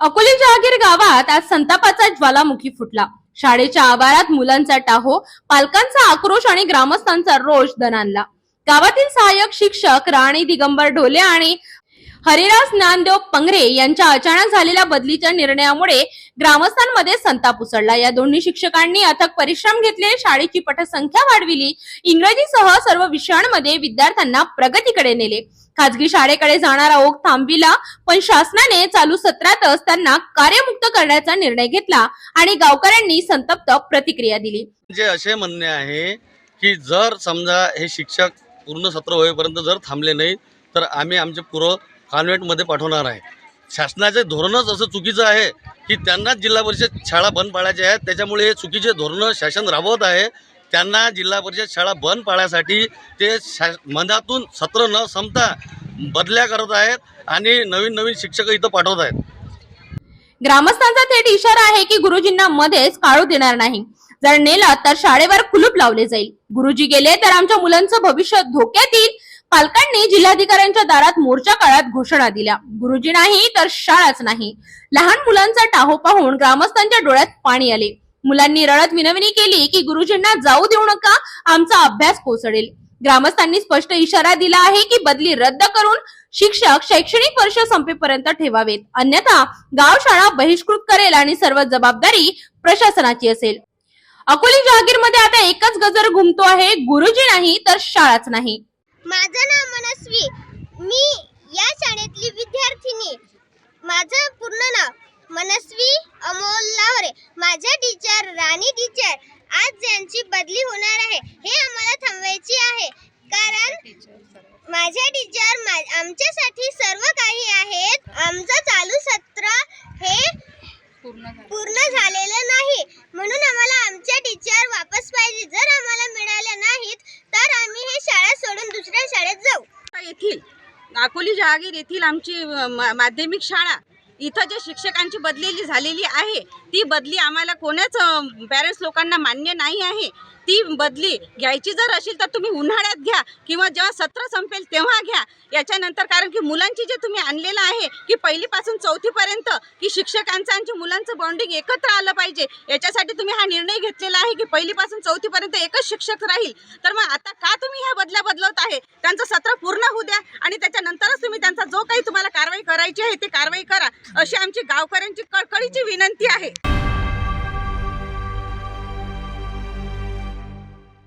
अकोले जहागीर गावात आज संतापाचा ज्वालामुखी फुटला. शाळेच्या आवारात मुलांचा टाहो पालकांचा आक्रोश आणि ग्रामस्थांचा रोष दणानला गावातील सहाय्यक शिक्षक राणी दिगंबर ढोले आणि हरिराज ज्ञानदेव पंगरे यांच्या अचानक झालेल्या बदलीच्या निर्णयामुळे ग्रामस्थांमध्ये संताप उसळला. या दोन्ही शिक्षकांनी अथक परिश्रम घेतले शाळेची पटसंख्या वाढविली इंग्रजीसह सर्व विषयांमध्ये विद्यार्थ्यांना प्रगतीकडे नेले. खाजगी शाळेकडे जाणारा ओघ थांबविला पण शासनाने चालू सत्रातच त्यांना कार्यमुक्त करण्याचा निर्णय घेतला आणि गावकऱ्यांनी संतप्त प्रतिक्रिया दिली. म्हणजे असे म्हणणे आहे की जर समजा हे शिक्षक पूर्ण सत्र होईपर्यंत जर थांबले नाही तर आम्ही आमचे पूर्व कॉन्व्हेंटमध्ये पाठवणार आहे. शासनाचे धोरणच असं चुकीचं आहे की त्यांनाच जिल्हा परिषद शाळा बंद पाडायच्या आहेत त्याच्यामुळे हे चुकीचे धोरणं शासन राबवत आहे. त्यांना जिल्हा परिषद शाळा बंद पाडण्यासाठी ते शा मनातून सत्र न संपता बदल्या करत आहेत आणि नवीन नवीन शिक्षक इथं पाठवत आहेत. ग्रामस्थांचा थेट इशारा आहे की गुरुजींना मध्येच काळू देणार नाही. जर नेला तर शाळेवर कुलूप लावले जाईल. गुरुजी गेले तर आमच्या मुलांचं भविष्य धोक्यात येईल. पालकांनी जिल्हाधिकाऱ्यांच्या दारात मोर्चा काळात घोषणा दिल्या. गुरुजी नाही तर शाळाच नाही. लहान मुलांचा टाहो पाहून ग्रामस्थांच्या डोळ्यात पाणी आले. मुलांनी रडत विनवणी केली की गुरुजींना जाऊ देऊ नका आमचा अभ्यास कोसळेल. ग्रामस्थांनी स्पष्ट इशारा दिला आहे की बदली रद्द करून शिक्षक शैक्षणिक वर्ष संपेपर्यंत ठेवावेत. अन्यथा गाव शाळा बहिष्कृत करेल आणि सर्व जबाबदारी प्रशासनाची असेल. अकोली जहागीरमध्ये आता एकच गजर घुमतो आहे गुरुजी नाही तर शाळाच नाही. माझं नाव मनस्वी. मी या शाळेतली विद्यार्थिनी. माझं पूर्ण नाव मनस्वी अमोल लावरे माझ्या टीचर राणी टीचर आज ज्यांची बदली होणार आहे. हे आम्हाला थांबवायची आहे. कारण माझ्या टीचर मा- आमच्यासाठी सर्व काही आहेत आमचं चालू सत्र हे पूर्ण झालेलं नाही म्हणून आम्हाला आमच्या टीचर वापस पाहिजे जर आम्हाला मिळाल्या नाहीत तर आम्ही हे शाळा सोडून दुसऱ्या शाळेत जाऊ. येथील अकोली जहागीर येथील आमची मा- माध्यमिक शाळा इथं जे शिक्षकांची बदलेली झालेली आहे ती बदली आम्हाला कोणाच पॅरेंट्स लोकांना मान्य नाही आहे. ती बदली घ्यायची जर असेल तर तुम्ही उन्हाळ्यात घ्या किंवा जेव्हा सत्र संपेल तेव्हा घ्या. याच्यानंतर कारण की मुलांची जे तुम्ही आणलेलं आहे की पहिलीपासून चौथीपर्यंत की शिक्षकांचं आणि मुलांचं बॉन्डिंग एकत्र आलं पाहिजे. याच्यासाठी तुम्ही हा निर्णय घेतलेला आहे की पहिलीपासून चौथीपर्यंत एकच शिक्षक राहील. तर मग आता का तुम्ही ह्या बदल्या बदलवत आहे? त्यांचं सत्र पूर्ण होऊ द्या आणि त्याच्यानंतरच तुम्ही त्यांचा जो काही तुम्हाला कारवाई करायची आहे ती कारवाई करा अशी आमची गावकऱ्यांची कळकळीची विनंती आहे.